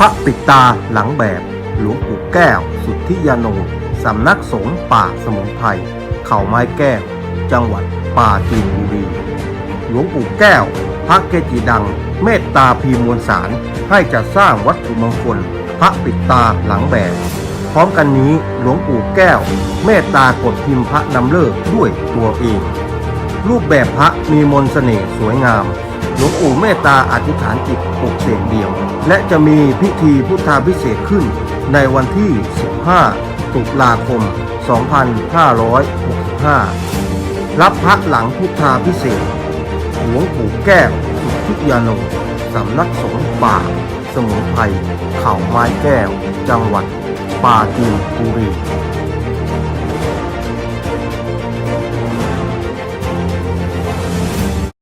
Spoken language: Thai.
พระปิดตาหลังแบบ หลวงปู่แก้ว สุทธิยาโนสำนักสงฆ์ป่าสมุนไพรเขาไม้แก้ว จังหวัดปราจีนบุรี หลวงปู่แก้ว พระเกจิดัง เมตตาพีมวลสาร ให้จัดสร้างวัตถุมงคล พระปิดตาหลังแบบ พร้อมกันนี้หลวงปู่แก้ว เมตตากดพิมพ์พระนำเลิกด้วยตัวเอง รูปแบบพระมีมนต์เสน่ห์สวยงาม หลวงปู่เมตตาอธิษฐานจิตปลุกเสก และจะมีพิธีพุทธาพิเศษขึ้นในวันที่ 15 ตุลาคม 2565 รับพระหลังพุทธาพิเศษหลวงปู่แก้วสุทธิยานุสำนักสงฆ์ป่า สมุนไพรเขาไม้แก้ว จังหวัดป่าจีนบุรี